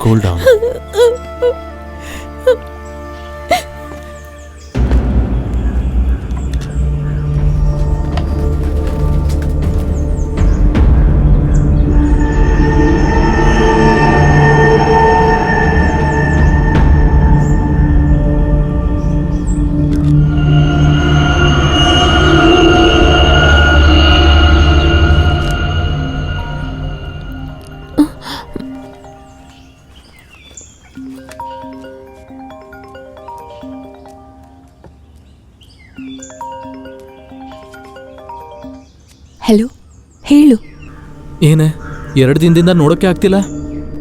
Cool down ಹೇಳು. ಏನೇ ಎರಡು ದಿನದಿಂದ ನೋಡೋಕೆ ಆಗ್ತಿಲ್ಲ?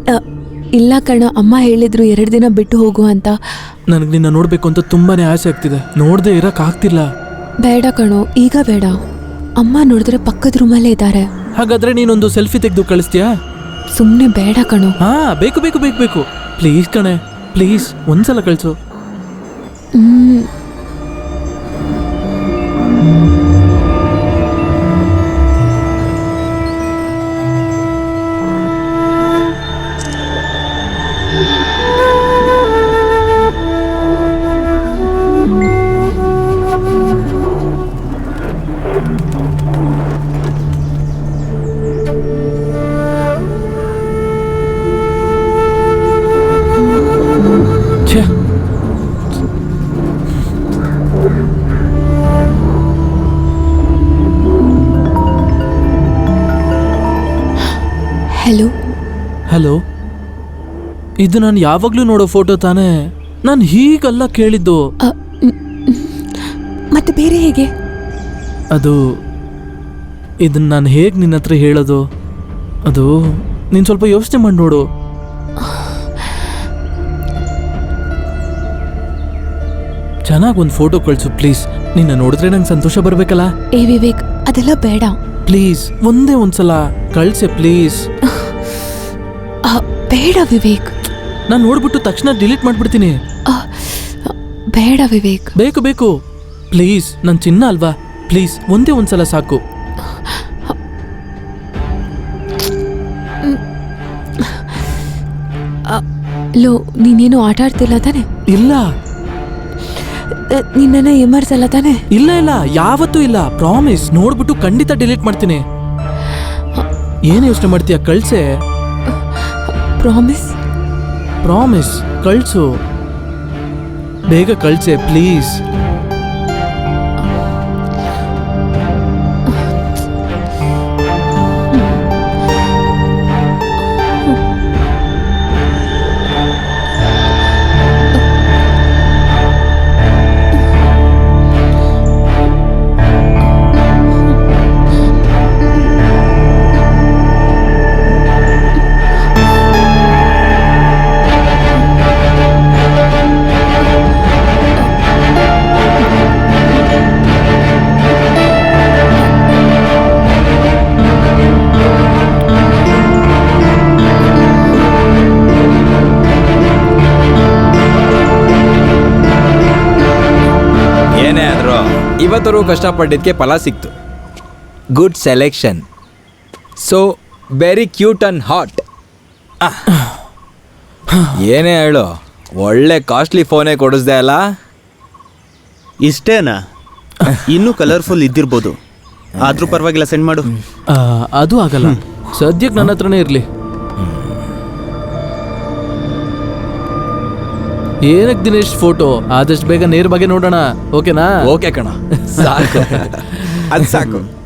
ಅ, ಇಲ್ಲ ಕಣ ಅಮ್ಮ ಹೇಳಿದ್ರು ಎರಡು ದಿನ ಬಿಟ್ಟು ಹೋಗು ಅಂತ. ನನಗೆ ನಿನ್ನ ನೋಡಬೇಕು ಅಂತ ತುಂಬಾನೇ ಆಸೆ ಆಗ್ತಿದೆ. ನೋಡದೆ ಇರಕ್ ಆಗ್ತಿಲ್ಲ. ಬೇಡ ಕಣೋ ಈಗ ಬೇಡ. ಅಮ್ಮ ನೋಡಿದ್ರೆ ಪಕ್ಕದ ರೂಮಲ್ಲೇ ಇದ್ದಾರೆ. ಹಾಗಾದ್ರೆ ನೀನೊಂದು ಸೆಲ್ಫಿ ತೆಗೆದು ಕಳಿಸ್ತೀಯಾ? ಸುಮ್ಮನೆ ಬೇಡ ಕಣೋ. ಹಾ ಬೇಕು ಬೇಕು ಬೇಕು ಬೇಕು. ಪ್ಲೀಸ್ ಕಣೆ ಪ್ಲೀಸ್ ಒಂದ್ಸಲ ಕಳಿಸು. ಹ್ಮ್. ಇದು ನಾನು ಯಾವಾಗ್ಲೂ ನೋಡೋ ಫೋಟೋ ತಾನೇ? ನಾನು ಹೀಗಲ್ಲ ಕೇಳಿದ್ದು. ಅ, ಮ್, ಮ್. ಮತ್ತೆ ಬೇರೆ ಹೇಗೆ? ಅದು ಇದನ್ನ ನಾನು ಹೇಗೆ ನಿನ್ನ ಹತ್ರ ಹೇಳೋದು? ಅದು ನೀನು ಸ್ವಲ್ಪ ಯೋಚನೆ ಮಾಡಿ ನೋಡು. ಚೆನ್ನಾಗಿ ಒಂದು ಫೋಟೋ ಕಳಿಸು ಪ್ಲೀಸ್. ನಿನ್ನ ನೋಡಿದ್ರೆ ನಂಗೆ ಸಂತೋಷ ಬರಬೇಕಲ್ಲ? ಏ ವಿವೇಕ್ ಅದೆಲ್ಲ ಬೇಡ. ಪ್ಲೀಸ್ ಒಂದೇ ಒಂದ್ಸಲ ಕಳ್ಸೆ ಪ್ಲೀಸ್. ಅ, ಬೇಡ ವಿವೇಕ್. ನಾನು ನೋಡ್ಬಿಟ್ಟು ತಕ್ಷಣ ಡಿಲೀಟ್ ಮಾಡ್ಬಿಡ್ತೀನಿ. ಬೇಡ ವಿವೇಕ್. ಬೇಕು ಬೇಕು. ಪ್ಲೀಸ್ ನನ್ನ ಚಿನ್ನ ಅಲ್ವಾ? ಪ್ಲೀಸ್ ಒಂದೇ ಒಂದ್ಸಲ ಸಾಕು. ಲೋ ನೀನೇನು ಆಟ ಆಡ್ತಿಲ್ಲ ತಾನೆ? ಇಲ್ಲ. ನಿನ್ನ ಎಮರ್ಸಲ್ಲ ತಾನೆ? ಇಲ್ಲ ಇಲ್ಲ. ಯಾವತ್ತೂ ಇಲ್ಲ. ಪ್ರಾಮಿಸ್ ನೋಡ್ಬಿಟ್ಟು ಖಂಡಿತ ಡಿಲೀಟ್ ಮಾಡ್ತೀನಿ. ಏನು ಯೋಚನೆ ಮಾಡ್ತೀಯ ಕಳ್ಸೆ? ಪ್ರಾಮಿಸ್ ಪ್ರಾಮಿಸ್ ಕಳ್ಸು ಬೇಗ ಕಳ್ಸೆ ಪ್ಲೀಸ್ ಇವತ್ತರೂ ಕಷ್ಟಪಟ್ಟಿದ್ದಕ್ಕೆ ಫಲ ಸಿಕ್ತು. Good selection so very cute and hot ಏನೇ ಹೇಳು ಒಳ್ಳೆ ಕಾಸ್ಟ್ಲಿ ಫೋನೇ ಕೊಡಿಸ್ದೆ ಅಲ್ಲ? ಇಷ್ಟೇನಾ? ಇನ್ನೂ ಕಲರ್ಫುಲ್ ಇದ್ದಿರ್ಬೋದು. ಆದರೂ ಪರವಾಗಿಲ್ಲ ಸೆಂಡ್ ಮಾಡು. ಆ, ಅದು ಆಗಲ್ಲ. ಸದ್ಯಕ್ಕೆ ನನ್ನ ಹತ್ರನೇ ಇರಲಿ. ಏನಕ್ಕೆ ದಿನೇಶ್ ಫೋಟೋ? ಆದಷ್ಟು ಬೇಗ ನೇರ ಬಗ್ಗೆ ನೋಡೋಣ. ಓಕೆನಾ? ಓಕೆ ಕಣ. ಸಾಕು. ಅದು ಸಾಕು.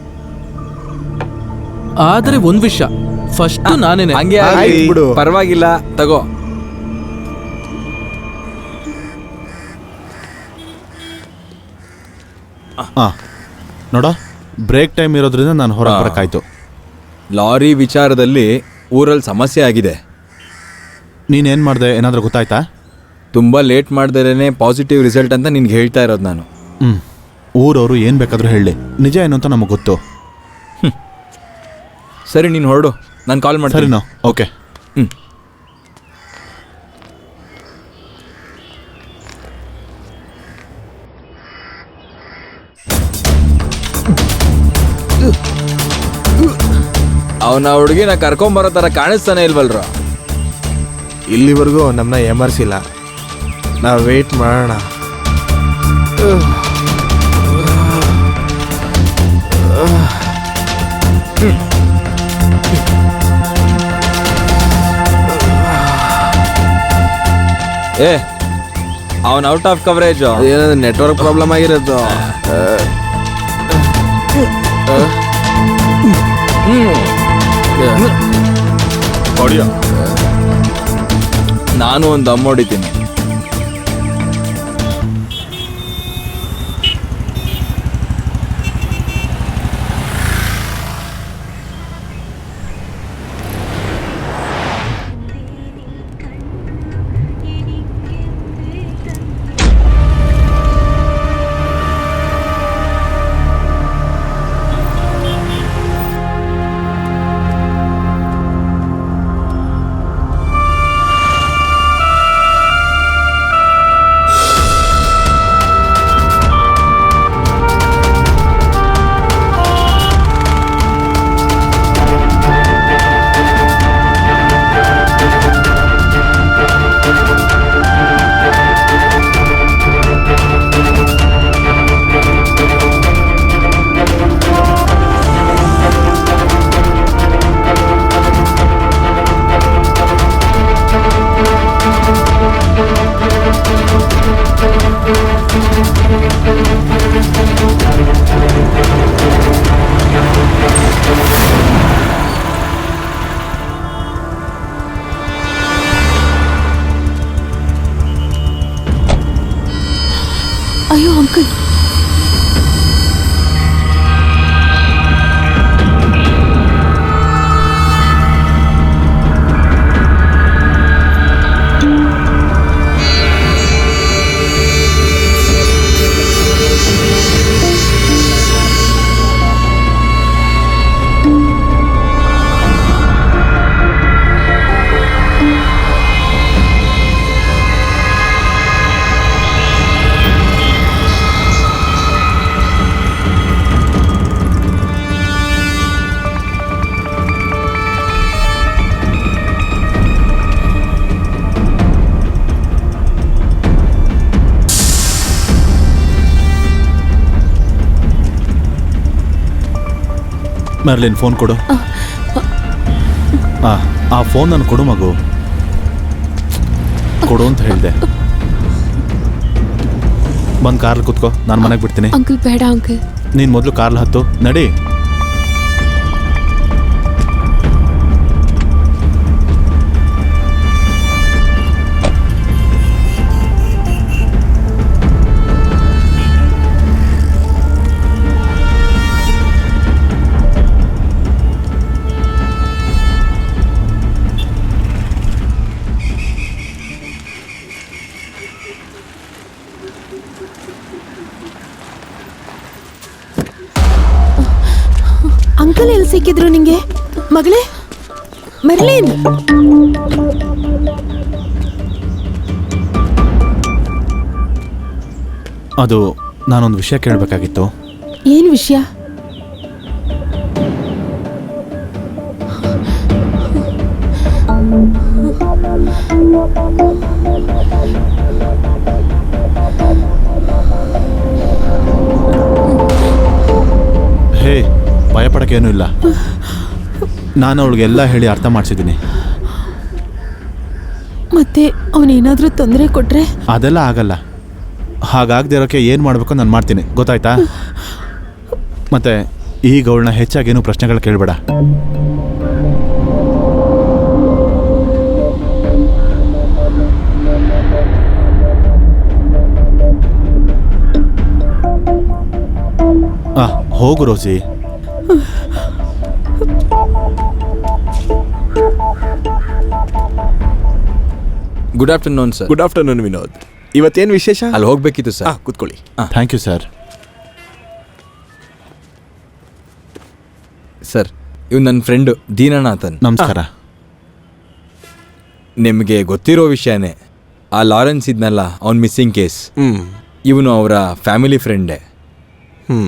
ಆದ್ರೆ ಒಂದ್ ವಿಷಯ. ಫಸ್ಟ್ ನಾನೇನೆ. ಹಂಗೆ ಆಯ್ತು ಬಿಡು. ಪರವಾಗಿಲ್ಲ ತಗೋ. ಹಾ ನೋಡ. ಬ್ರೇಕ್ ಟೈಮ್ ಇರೋದ್ರಿಂದ ನಾನು ಹೊರ ಬರಕಾಯ್ತು ಬರೋಕ್ಕಾಯ್ತು. ಲಾರಿ ವಿಚಾರದಲ್ಲಿ ಊರಲ್ಲಿ ಸಮಸ್ಯೆ ಆಗಿದೆ. ನೀನೇನು ಮಾಡಿದೆ? ಏನಾದರೂ ಗೊತ್ತಾಯ್ತಾ? ತುಂಬ ಲೇಟ್ ಮಾಡ್ದೇನೆ ಪಾಸಿಟಿವ್ ರಿಸಲ್ಟ್ ಅಂತ ನಿನ್ಗೆ ಹೇಳ್ತಾ ಇರೋದು ನಾನು. ಹ್ಞೂ ಊರವರು ಏನು ಬೇಕಾದರೂ ಹೇಳಿ. ನಿಜ ಏನು ಅಂತ ನಮಗೆ ಗೊತ್ತು. ಸರಿ ನೀನು ಹೊರಡು. ನಾನು ಕಾಲ್ ಮಾಡ್ತೀನಿ. ಸರಿನಾ? ಓಕೆ. ಹ್ಮ್. ಅವನ ಹುಡುಗಿನ ಕರ್ಕೊಂಬರೋ ಥರ ಕಾಣಿಸ್ತಾನೆ ಇಲ್ವಲ್ರ? ಇಲ್ಲಿವರೆಗೂ ನಮ್ಮನ್ನ ಎಮರ್ಸಿಲ್ಲ ನಾವು ವೆಯ್ಟ್ ಮಾಡೋಣ ಏ ಅವನ್ ಔಟ್ ಆಫ್ ಕವರೇಜ್ ಏನಾದ್ರು ನೆಟ್ವರ್ಕ್ ಪ್ರಾಬ್ಲಮ್ ಆಗಿರೋದು ನಾನು ಒಂದು ದಮ್ ಹೊಡಿತೀನಿ ಮೆರ್ಲಿನ್ ಫೋನ್ ಕೊಡು. ಆ, ಆ ಫೋನ್ ನಾನು ಕೊಡು ಮಗು. ಕೊಡು ಅಂತ ಹೇಳಿದೆ. ಬಂದು ಕಾರ್ಲ್ ಕುತ್ಕೋ. ನಾನು ಮನೆಗೆ ಬಿಡ್ತೀನಿ. ಅಂಕಲ್ ಬೇಡ ಅಂಕಲ್. ನೀನು ಮೊದಲು ಕಾರ್ಲ್ ಹತ್ತು. ನಡಿ. ಅಂಕಲ್ ಎಲ್ಲಿ ಸಿಕ್ಕಿದ್ರು ನಿಂಗೆ? ಮಗಳೇ? ಮೆರ್ಲಿನ್? ಅದು ನಾನೊಂದು ವಿಷಯ ಕೇಳಬೇಕಾಗಿತ್ತು. ಏನು ವಿಷಯ? ಹೇ ಭಯಪಡೋಕ್ಕೇನೂ ಇಲ್ಲ. ನಾನು ಅವಳಿಗೆಲ್ಲ ಹೇಳಿ ಅರ್ಥ ಮಾಡಿಸಿದ್ದೀನಿ. ಮತ್ತೆ ಅವನೇನಾದರೂ ತೊಂದರೆ ಕೊಟ್ಟರೆ ಅದೆಲ್ಲ ಆಗಲ್ಲ. ಹಾಗಾಗದೇ ಇರೋಕ್ಕೆ ಏನು ಮಾಡಬೇಕು ನಾನು ಮಾಡ್ತೀನಿ. ಗೊತ್ತಾಯ್ತಾ? ಮತ್ತೆ ಈಗ ಅವಳನ್ನ ಹೆಚ್ಚಾಗೇನು ಪ್ರಶ್ನೆಗಳು ಕೇಳಬೇಡ. ಹಾಂ ಹೋಗು Rosie good afternoon sir good afternoon Vinod ಇವತ್ತೇನು ವಿಶೇಷ? ಅಲ್ಲಿ ಹೋಗ್ಬೇಕಿತ್ತು ಹಾ ಸರ್ ಕೂತ್ಕೊಳ್ಳಿ. ಥ್ಯಾಂಕ್ ಯು ಸರ್ ಸರ್ ಇವ್ ನನ್ನ ಫ್ರೆಂಡು ದೀನನಾಥನ್. ನಮಸ್ಕಾರ. ನಿಮಗೆ ಗೊತ್ತಿರೋ ವಿಷಯನೇ ಆ ಲಾರೆನ್ಸ್ ಇದ್ನಲ್ಲ ಅವ್ನ ಮಿಸ್ಸಿಂಗ್ ಕೇಸ್ ಹ್ಮ್. ಇವನು ಅವರ ಫ್ಯಾಮಿಲಿ ಫ್ರೆಂಡೇ ಹ್ಞೂ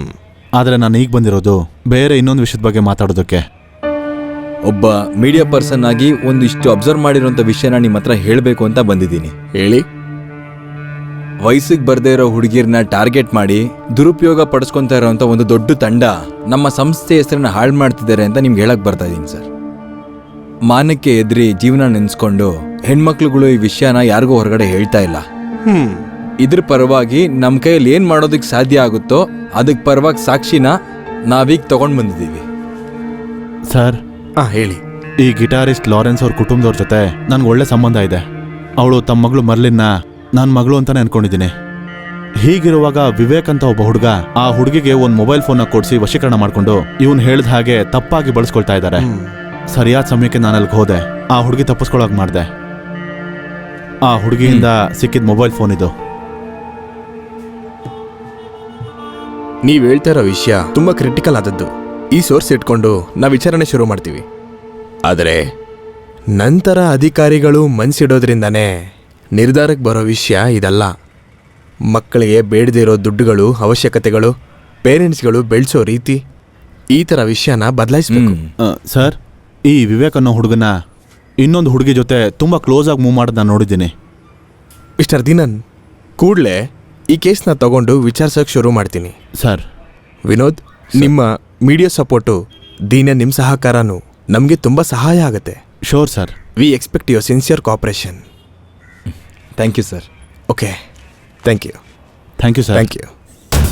ಆದರೆ ನಾನು ಈಗ ಬಂದಿರೋದು ಬೇರೆ ಇನ್ನೊಂದು ವಿಷಯದ ಬಗ್ಗೆ ಮಾತಾಡೋದಕ್ಕೆ? ಒಬ್ಬ ಮೀಡಿಯಾ ಪರ್ಸನ್ ಆಗಿ ಒಂದಿಷ್ಟು ಅಬ್ಸರ್ವ್ ಮಾಡಿರೋಂಥ ವಿಷಯನ ನಿಮ್ಮ ಹತ್ರ ಹೇಳಬೇಕು ಅಂತ ಬಂದಿದ್ದೀನಿ. ಹೇಳಿ. ವಯಸ್ಸಿಗೆ ಬರದೇ ಇರೋ ಹುಡುಗಿರನ್ನ ಟಾರ್ಗೆಟ್ ಮಾಡಿ ದುರುಪಯೋಗ ಪಡಿಸ್ಕೊತಾ ಇರೋವಂಥ ಒಂದು ದೊಡ್ಡ ತಂಡ ನಮ್ಮ ಸಂಸ್ಥೆ ಹೆಸರನ್ನ ಹಾಳು ಮಾಡ್ತಿದ್ದಾರೆ ಅಂತ ನಿಮ್ಗೆ ಹೇಳಕ್ ಬರ್ತಾ ಇದ್ದೀನಿ ಸರ್. ಮಾನಕ್ಕೆ ಎದ್ರಿ ಜೀವನ ನೆನೆಸ್ಕೊಂಡು ಹೆಣ್ಮಕ್ಳುಗಳು ಈ ವಿಷಯನ ಯಾರಿಗೂ ಹೊರಗಡೆ ಹೇಳ್ತಾ ಇಲ್ಲ. ಇದ್ರ ಪರವಾಗಿ ನಮ್ಮ ಕೈಯಲ್ಲಿ ಏನು ಮಾಡೋದಕ್ಕೆ ಸಾಧ್ಯ ಆಗುತ್ತೋ ಅದಕ್ಕೆ ಪರವಾಗಿ ಸಾಕ್ಷಿನ ನಾವೀಗ ತಗೊಂಡು ಬಂದಿದ್ದೀವಿ. ಸರ್. ಹಾಂ ಹೇಳಿ. ಈ ಗಿಟಾರಿಸ್ಟ್ ಲಾರೆನ್ಸ್ ಅವ್ರ ಕುಟುಂಬದವ್ರ ಜೊತೆ ನನಗೆ ಒಳ್ಳೆ ಸಂಬಂಧ ಇದೆ. ಅವಳು ತಮ್ಮ ಮಗಳು ಮರ್ಲಿನ್ನ ನನ್ನ ಮಗಳು ಅಂತಾನೆ ಅನ್ಕೊಂಡಿದ್ದೀನಿ. ಹೀಗಿರುವಾಗ ವಿವೇಕ್ ಅಂತ ಒಬ್ಬ ಹುಡುಗ ಆ ಹುಡುಗಿಗೆ ಒಂದು ಮೊಬೈಲ್ ಫೋನ್ನ ಕೊಡಿಸಿ ವಶೀಕರಣ ಮಾಡಿಕೊಂಡು ಇವನು ಹೇಳಿದ ಹಾಗೆ ತಪ್ಪಾಗಿ ಬಳಸ್ಕೊಳ್ತಾ ಇದ್ದಾರೆ. ಸರಿಯಾದ ಸಮಯಕ್ಕೆ ನಾನು ಅಲ್ಲಿಗೆ ಹೋದೆ. ಆ ಹುಡುಗಿ ತಪ್ಪಿಸ್ಕೊಳಕ್ ಮಾಡಿದೆ. ಆ ಹುಡುಗಿಯಿಂದ ಸಿಕ್ಕಿದ ಮೊಬೈಲ್ ಫೋನ್ ಇದು. ನೀವು ಹೇಳ್ತಾ ಇರೋ ವಿಷಯ ತುಂಬಾ ಕ್ರಿಟಿಕಲ್ ಆದದ್ದು. ಈ ಸೋರ್ಸ್ ಇಟ್ಕೊಂಡು ನಾವು ವಿಚಾರಣೆ ಶುರು ಮಾಡ್ತೀವಿ. ಆದರೆ ನಂತರ ಅಧಿಕಾರಿಗಳು ಮನ್ಸಿಡೋದ್ರಿಂದನೇ ನಿರ್ಧಾರಕ್ಕೆ ಬರೋ ವಿಷಯ ಇದಲ್ಲ. ಮಕ್ಕಳಿಗೆ ಬೇಡದಿರೋ ದುಡ್ಡುಗಳು ಅವಶ್ಯಕತೆಗಳು ಪೇರೆಂಟ್ಸ್ಗಳು ಬೆಳೆಸೋ ರೀತಿ ಈ ಥರ ವಿಷಯನ ಬದಲಾಯಿಸ್ಬೇಕು. ಆ, ಸರ್ ಈ ವಿವೇಕ್ ಅನ್ನೋ ಹುಡುಗನ ಇನ್ನೊಂದು ಹುಡುಗಿ ಜೊತೆ ತುಂಬ ಕ್ಲೋಸ್ ಆಗಿ ಮೂವ್ ಮಾಡೋದು ನಾನು ನೋಡಿದ್ದೀನಿ. ಮಿಸ್ಟರ್ ದಿನನ್ ಕೂಡಲೇ ಈ ಕೇಸ್ನ ತಗೊಂಡು ವಿಚಾರಿಸೋಕೆ ಶುರು ಮಾಡ್ತೀನಿ. ಸರ್. ವಿನೋದ್ ನಿಮ್ಮ ಮೀಡಿಯಾ ಸಪೋರ್ಟು ದೀನ ನಿಮ್ಮ ಸಹಕಾರನೂ ನಮಗೆ ತುಂಬ ಸಹಾಯ ಆಗುತ್ತೆ. Sure sir. We expect your sincere cooperation thank you sir. Okay. Thank you. Thank you sir. Thank you.